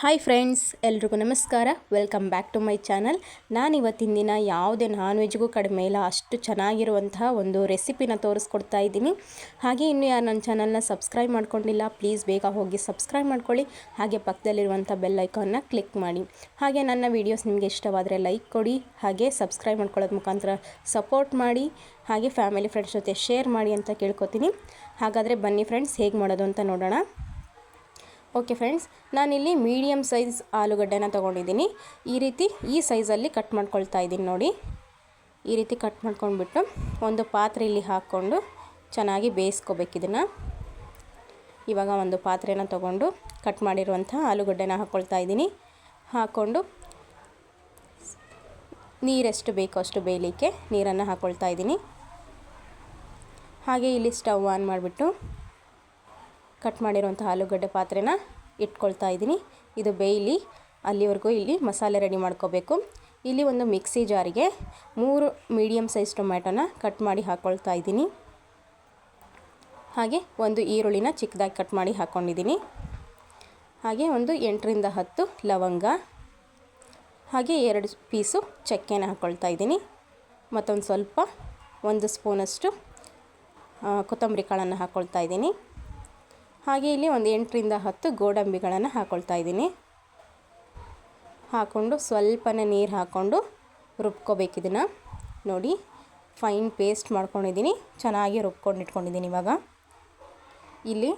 Hi friends ಎಲ್ರಿಗೂ ನಮಸ್ಕಾರ. Welcome back to my channel ನಾನು ಇವತ್ತಿನ ದಿನ ಯಾವುದೇ ನಾನ್ ವೆಜ್ಗೂ ಕಡಿಮೆ ಇಲ್ಲ, ಅಷ್ಟು ಚೆನ್ನಾಗಿರುವಂತಹ ಒಂದು ರೆಸಿಪಿನ ತೋರಿಸ್ಕೊಡ್ತಾ ಇದ್ದೀನಿ. ಹಾಗೆ ಇನ್ನು ಯಾರು ನನ್ನ ಚಾನಲ್ನ ಸಬ್ಸ್ಕ್ರೈಬ್ ಮಾಡ್ಕೊಂಡಿಲ್ಲ ಪ್ಲೀಸ್ ಬೇಗ ಹೋಗಿ ಸಬ್ಸ್ಕ್ರೈಬ್ ಮಾಡ್ಕೊಳ್ಳಿ. ಹಾಗೆ ಪಕ್ಕದಲ್ಲಿರುವಂಥ ಬೆಲ್ ಐಕಾನ್ನ ಕ್ಲಿಕ್ ಮಾಡಿ. ಹಾಗೆ ನನ್ನ ವೀಡಿಯೋಸ್ ನಿಮಗೆ ಇಷ್ಟವಾದರೆ ಲೈಕ್ ಕೊಡಿ, ಹಾಗೆ ಸಬ್ಸ್ಕ್ರೈಬ್ ಮಾಡ್ಕೊಳ್ಳೋದು ಮುಖಾಂತರ ಸಪೋರ್ಟ್ ಮಾಡಿ, ಹಾಗೆ ಫ್ಯಾಮಿಲಿ ಫ್ರೆಂಡ್ಸ್ ಜೊತೆ ಶೇರ್ ಮಾಡಿ ಅಂತ ಕೇಳ್ಕೊತೀನಿ. ಹಾಗಾದರೆ ಬನ್ನಿ ಫ್ರೆಂಡ್ಸ್ ಹೇಗೆ ಮಾಡೋದು ಅಂತ ನೋಡೋಣ. ಓಕೆ ಫ್ರೆಂಡ್ಸ್ ನಾನಿಲ್ಲಿ ಮೀಡಿಯಮ್ ಸೈಜ್ ಆಲೂಗಡ್ಡೆನ ತೊಗೊಂಡಿದ್ದೀನಿ. ಈ ರೀತಿ ಈ ಸೈಜಲ್ಲಿ ಕಟ್ ಮಾಡ್ಕೊಳ್ತಾ ಇದ್ದೀನಿ ನೋಡಿ. ಈ ರೀತಿ ಕಟ್ ಮಾಡ್ಕೊಂಡ್ಬಿಟ್ಟು ಒಂದು ಪಾತ್ರೆಯಲ್ಲಿ ಹಾಕ್ಕೊಂಡು ಚೆನ್ನಾಗಿ ಬೇಯಿಸ್ಕೋಬೇಕು ಇದನ್ನು. ಇವಾಗ ಒಂದು ಪಾತ್ರೆನ ತೊಗೊಂಡು ಕಟ್ ಮಾಡಿರುವಂಥ ಆಲೂಗಡ್ಡೆನ ಹಾಕ್ಕೊಳ್ತಾ ಇದ್ದೀನಿ. ಹಾಕ್ಕೊಂಡು ನೀರೆಷ್ಟು ಬೇಕೋ ಅಷ್ಟು ಬೇಯಲಿಕ್ಕೆ ನೀರನ್ನು ಹಾಕ್ಕೊಳ್ತಾ ಇದ್ದೀನಿ. ಹಾಗೆ ಇಲ್ಲಿ ಸ್ಟವ್ ಆನ್ ಮಾಡಿಬಿಟ್ಟು ಕಟ್ ಮಾಡಿರುವಂಥ ಆಲೂಗಡ್ಡೆ ಪಾತ್ರೆನ ಇಟ್ಕೊಳ್ತಾ ಇದ್ದೀನಿ. ಇದು ಬೇಯಲಿ, ಅಲ್ಲಿವರೆಗೂ ಇಲ್ಲಿ ಮಸಾಲೆ ರೆಡಿ ಮಾಡ್ಕೋಬೇಕು. ಇಲ್ಲಿ ಒಂದು ಮಿಕ್ಸಿ ಜಾರಿಗೆ ಮೂರು ಮೀಡಿಯಮ್ ಸೈಜ್ ಟೊಮ್ಯಾಟೊನ ಕಟ್ ಮಾಡಿ ಹಾಕ್ಕೊಳ್ತಾ ಇದ್ದೀನಿ. ಹಾಗೆ ಒಂದು ಈರುಳ್ಳಿನ ಚಿಕ್ಕದಾಗಿ ಕಟ್ ಮಾಡಿ ಹಾಕ್ಕೊಂಡಿದ್ದೀನಿ ಹಾಗೆ ಒಂದು ಎಂಟರಿಂದ ಹತ್ತು ಲವಂಗ. ಹಾಗೆ ಎರಡು ಪೀಸು ಚಕ್ಕೆನ ಹಾಕ್ಕೊಳ್ತಾ ಇದ್ದೀನಿ. ಮತ್ತೊಂದು ಸ್ವಲ್ಪ, ಒಂದು ಸ್ಪೂನಷ್ಟು ಕೊತ್ತಂಬರಿ ಕಾಳನ್ನು ಹಾಕ್ಕೊಳ್ತಾ ಇದ್ದೀನಿ. ಹಾಗೆ ಇಲ್ಲಿ ಒಂದು ಎಂಟರಿಂದ ಹತ್ತು ಗೋಡಂಬಿಗಳನ್ನು ಹಾಕ್ಕೊಳ್ತಾ ಇದ್ದೀನಿ. ಹಾಕ್ಕೊಂಡು ಸ್ವಲ್ಪನೇ ನೀರು ಹಾಕ್ಕೊಂಡು ರುಬ್ಕೋಬೇಕು ಇದನ್ನು. ನೋಡಿ, ಫೈನ್ ಪೇಸ್ಟ್ ಮಾಡ್ಕೊಂಡಿದ್ದೀನಿ. ಚೆನ್ನಾಗಿ ರುಬ್ಕೊಂಡು ಇಟ್ಕೊಂಡಿದ್ದೀನಿ ಇವಾಗ. ಇಲ್ಲಿ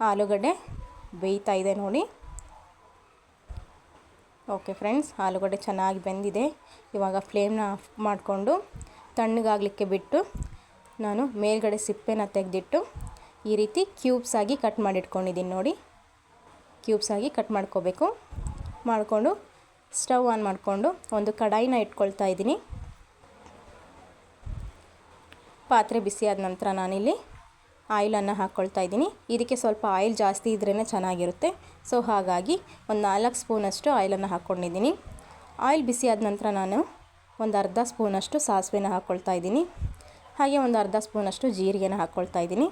ಆಲೂಗಡ್ಡೆ ಬೇಯ್ತಾ ಇದೆ ನೋಡಿ. ಓಕೆ ಫ್ರೆಂಡ್ಸ್ ಆಲೂಗಡ್ಡೆ ಚೆನ್ನಾಗಿ ಬೆಂದಿದೆ. ಇವಾಗ ಫ್ಲೇಮ್ನ ಆಫ್ ಮಾಡಿಕೊಂಡು ತಣ್ಣಗಾಗಲಿಕ್ಕೆ ಬಿಟ್ಟು ನಾನು ಮೇಲ್ಗಡೆ ಸಿಪ್ಪೆನ ತೆಗೆದಿಟ್ಟು ಈ ರೀತಿ ಕ್ಯೂಬ್ಸ್ ಆಗಿ ಕಟ್ ಮಾಡಿಟ್ಕೊಂಡಿದ್ದೀನಿ ನೋಡಿ. ಕ್ಯೂಬ್ಸ್ ಆಗಿ ಕಟ್ ಮಾಡ್ಕೋಬೇಕು. ಮಾಡಿಕೊಂಡು ಸ್ಟವ್ ಆನ್ ಮಾಡಿಕೊಂಡು ಒಂದು ಕಡಾಯಿನ ಇಟ್ಕೊಳ್ತಾ ಇದ್ದೀನಿ. ಪಾತ್ರೆ ಬಿಸಿಯಾದ ನಂತರ ನಾನಿಲ್ಲಿ ಆಯಿಲನ್ನು ಹಾಕ್ಕೊಳ್ತಾ ಇದ್ದೀನಿ. ಇದಕ್ಕೆ ಸ್ವಲ್ಪ ಆಯಿಲ್ ಜಾಸ್ತಿ ಇದ್ರೇ ಚೆನ್ನಾಗಿರುತ್ತೆ. ಸೊ, ಹಾಗಾಗಿ ಒಂದು ನಾಲ್ಕು ಸ್ಪೂನಷ್ಟು ಆಯಿಲನ್ನು ಹಾಕ್ಕೊಂಡಿದ್ದೀನಿ. ಆಯಿಲ್ ಬಿಸಿಯಾದ ನಂತರ ನಾನು ಒಂದು ಅರ್ಧ ಸ್ಪೂನಷ್ಟು ಸಾಸಿವೆನ ಹಾಕ್ಕೊಳ್ತಾ ಇದ್ದೀನಿ. ಹಾಗೆ ಒಂದು ಅರ್ಧ ಸ್ಪೂನಷ್ಟು ಜೀರಿಗೆನ ಹಾಕ್ಕೊಳ್ತಾ ಇದ್ದೀನಿ.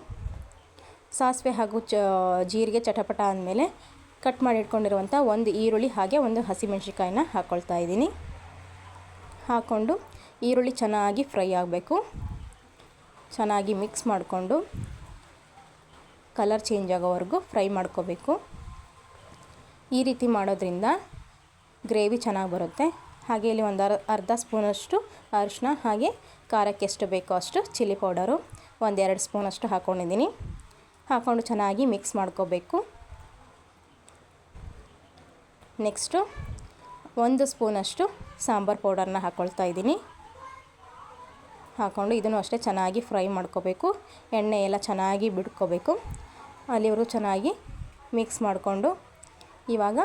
ಸಾಸಿವೆ ಹಾಗೂ ಚ, ಜೀರಿಗೆ ಚಟಪಟ ಅಂದಮೇಲೆ ಕಟ್ ಮಾಡಿ ಇಟ್ಕೊಂಡಿರುವಂಥ ಒಂದು ಈರುಳ್ಳಿ ಹಾಗೆ ಒಂದು ಹಸಿಮೆಣ್ಸಿಕಾಯಿನ ಹಾಕ್ಕೊಳ್ತಾ ಇದ್ದೀನಿ. ಹಾಕ್ಕೊಂಡು ಈರುಳ್ಳಿ ಚೆನ್ನಾಗಿ ಫ್ರೈ ಆಗಬೇಕು. ಚೆನ್ನಾಗಿ ಮಿಕ್ಸ್ ಮಾಡಿಕೊಂಡು ಕಲರ್ ಚೇಂಜ್ ಆಗೋವರೆಗೂ ಫ್ರೈ ಮಾಡ್ಕೋಬೇಕು. ಈ ರೀತಿ ಮಾಡೋದ್ರಿಂದ ಗ್ರೇವಿ ಚೆನ್ನಾಗಿ ಬರುತ್ತೆ. ಹಾಗೆ ಇಲ್ಲಿ ಒಂದು ಅರ್, ಅರ್ಧ ಸ್ಪೂನಷ್ಟು ಅರಿಶಿನ ಹಾಗೆ ಖಾರಕ್ಕೆ ಎಷ್ಟು ಬೇಕೋ ಅಷ್ಟು ಚಿಲ್ಲಿ ಪೌಡರು ಒಂದೆರಡು ಸ್ಪೂನಷ್ಟು ಹಾಕ್ಕೊಂಡಿದ್ದೀನಿ ಹಾಕ್ಕೊಂಡು ಚೆನ್ನಾಗಿ ಮಿಕ್ಸ್ ಮಾಡ್ಕೋಬೇಕು. ನೆಕ್ಸ್ಟು ಒಂದು ಸ್ಪೂನಷ್ಟು ಸಾಂಬಾರು ಪೌಡರ್ನ ಹಾಕ್ಕೊಳ್ತಾ ಇದ್ದೀನಿ. ಹಾಕ್ಕೊಂಡು ಇದನ್ನು ಅಷ್ಟೇ ಚೆನ್ನಾಗಿ ಫ್ರೈ ಮಾಡ್ಕೋಬೇಕು. ಎಣ್ಣೆ ಎಲ್ಲ ಚೆನ್ನಾಗಿ ಬಿಡ್ಕೋಬೇಕು ಅಲ್ಲಿವರೆಗೂ ಚೆನ್ನಾಗಿ ಮಿಕ್ಸ್ ಮಾಡಿಕೊಂಡು ಇವಾಗ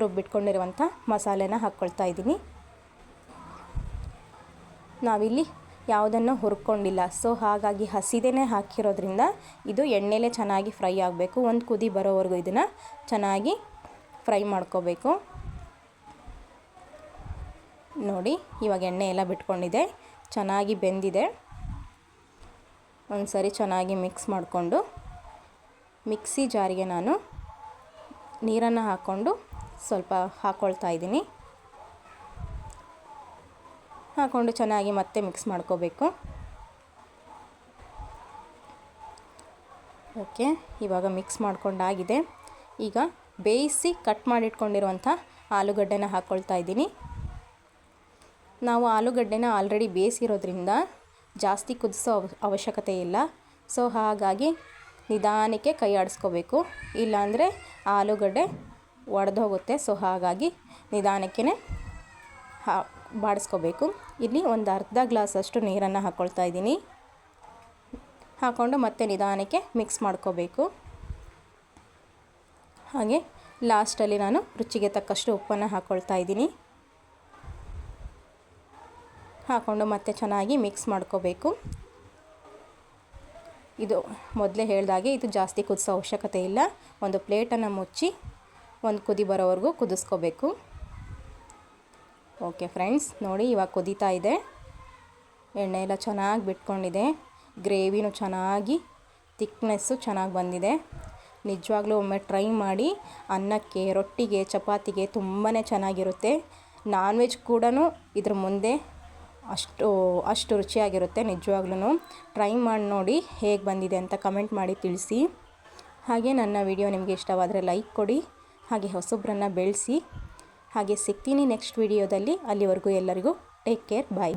ರುಬ್ಬಿಟ್ಕೊಂಡಿರುವಂಥ ಮಸಾಲೆನ ಹಾಕ್ಕೊಳ್ತಾ ಇದ್ದೀನಿ. ನಾವಿಲ್ಲಿ ಯಾವುದನ್ನು ಹುರ್ಕೊಂಡಿಲ್ಲ. ಸೊ, ಹಾಗಾಗಿ ಹಸಿದೇನೆ ಹಾಕಿರೋದ್ರಿಂದ ಇದು ಎಣ್ಣೆಲೇ ಚೆನ್ನಾಗಿ ಫ್ರೈ ಆಗಬೇಕು. ಒಂದು ಕುದಿ ಬರೋವರೆಗೂ ಇದನ್ನು ಚೆನ್ನಾಗಿ ಫ್ರೈ ಮಾಡ್ಕೋಬೇಕು. ನೋಡಿ, ಇವಾಗ ಎಣ್ಣೆ ಎಲ್ಲ ಬಿಟ್ಕೊಂಡಿದೆ. ಚೆನ್ನಾಗಿ ಬೆಂದಿದೆ. ಒಂದು ಸರಿ ಚೆನ್ನಾಗಿ ಮಿಕ್ಸ್ ಮಾಡಿಕೊಂಡು ಮಿಕ್ಸಿ ಜಾರಿಗೆ ನಾನು ನೀರನ್ನು ಹಾಕ್ಕೊಂಡು ಸ್ವಲ್ಪ ಹಾಕ್ಕೊಳ್ತಾ ಇದ್ದೀನಿ. ಹಾಕ್ಕೊಂಡು ಚೆನ್ನಾಗಿ ಮತ್ತೆ ಮಿಕ್ಸ್ ಮಾಡ್ಕೋಬೇಕು. ಓಕೆ, ಇವಾಗ ಮಿಕ್ಸ್ ಮಾಡ್ಕೊಂಡಾಗಿದೆ. ಈಗ ಬೇಯಿಸಿ ಕಟ್ ಮಾಡಿಟ್ಕೊಂಡಿರುವಂಥ ಆಲೂಗಡ್ಡೆನ ಹಾಕ್ಕೊಳ್ತಾ ಇದ್ದೀನಿ. ನಾವು ಆಲೂಗಡ್ಡೆನ ಆಲ್ರೆಡಿ ಬೇಯಿಸಿರೋದ್ರಿಂದ ಜಾಸ್ತಿ ಕುದಿಸೋ ಅವಶ್ಯಕತೆ ಇಲ್ಲ. ಸೊ, ಹಾಗಾಗಿ ನಿಧಾನಕ್ಕೆ ಕೈ ಆಡಿಸ್ಕೋಬೇಕು. ಇಲ್ಲಾಂದರೆ ಆಲೂಗಡ್ಡೆ ಒಡೆದೋಗುತ್ತೆ. ಸೊ, ಹಾಗಾಗಿ ನಿಧಾನಕ್ಕೇ ಹಾ ಬಾಡಿಸ್ಕೋಬೇಕು. ಇಲ್ಲಿ ಒಂದು ಅರ್ಧ ಗ್ಲಾಸಷ್ಟು ನೀರನ್ನು ಹಾಕ್ಕೊಳ್ತಾ ಇದ್ದೀನಿ. ಹಾಕ್ಕೊಂಡು ಮತ್ತೆ ನಿಧಾನಕ್ಕೆ ಮಿಕ್ಸ್ ಮಾಡ್ಕೋಬೇಕು. ಹಾಗೆ ಲಾಸ್ಟಲ್ಲಿ ನಾನು ರುಚಿಗೆ ತಕ್ಕಷ್ಟು ಉಪ್ಪನ್ನು ಹಾಕ್ಕೊಳ್ತಾ ಇದ್ದೀನಿ. ಹಾಕ್ಕೊಂಡು ಮತ್ತೆ ಚೆನ್ನಾಗಿ ಮಿಕ್ಸ್ ಮಾಡ್ಕೋಬೇಕು. ಇದು ಮೊದಲೇ ಹೇಳಿದಾಗೆ ಇದು ಜಾಸ್ತಿ ಕುದಿಸೋ ಅವಶ್ಯಕತೆ ಇಲ್ಲ. ಒಂದು ಪ್ಲೇಟನ್ನು ಮುಚ್ಚಿ ಒಂದು ಕುದಿ ಬರೋವರೆಗೂ ಕುದಿಸ್ಕೋಬೇಕು. ಓಕೆ ಫ್ರೆಂಡ್ಸ್ ನೋಡಿ ಇವಾಗ ಕುದೀತಾ ಇದೆ. ಎಣ್ಣೆ ಎಲ್ಲ ಚೆನ್ನಾಗಿ ಬಿಟ್ಕೊಂಡಿದೆ. ಗ್ರೇವಿನೂ ಚೆನ್ನಾಗಿ ತಿಕ್ನೆಸ್ಸು ಚೆನ್ನಾಗಿ ಬಂದಿದೆ. ನಿಜವಾಗ್ಲೂ ಒಮ್ಮೆ ಟ್ರೈ ಮಾಡಿ, ಅನ್ನಕ್ಕೆ, ರೊಟ್ಟಿಗೆ, ಚಪಾತಿಗೆ ತುಂಬಾ ಚೆನ್ನಾಗಿರುತ್ತೆ. ನಾನ್ ವೆಜ್ ಕೂಡ ಇದ್ರ ಮುಂದೆ ಅಷ್ಟು ಅಷ್ಟು ರುಚಿಯಾಗಿರುತ್ತೆ ನಿಜವಾಗ್ಲೂ ಟ್ರೈ ಮಾಡಿ ನೋಡಿ ಹೇಗೆ ಬಂದಿದೆ ಅಂತ ಕಮೆಂಟ್ ಮಾಡಿ ತಿಳಿಸಿ. ಹಾಗೆ ನನ್ನ ವಿಡಿಯೋ ನಿಮಗೆ ಇಷ್ಟವಾದರೆ ಲೈಕ್ ಕೊಡಿ. ಹಾಗೆ ಹೊಸೊಬ್ಬರನ್ನು ಬೆಳೆಸಿ. ಹಾಗೆ ಸಿಗ್ತೀನಿ ನೆಕ್ಸ್ಟ್ ವಿಡಿಯೋದಲ್ಲಿ ಅಲ್ಲಿವರೆಗೂ ಎಲ್ಲರಿಗೂ ಟೇಕ್ ಕೇರ್ ಬಾಯ್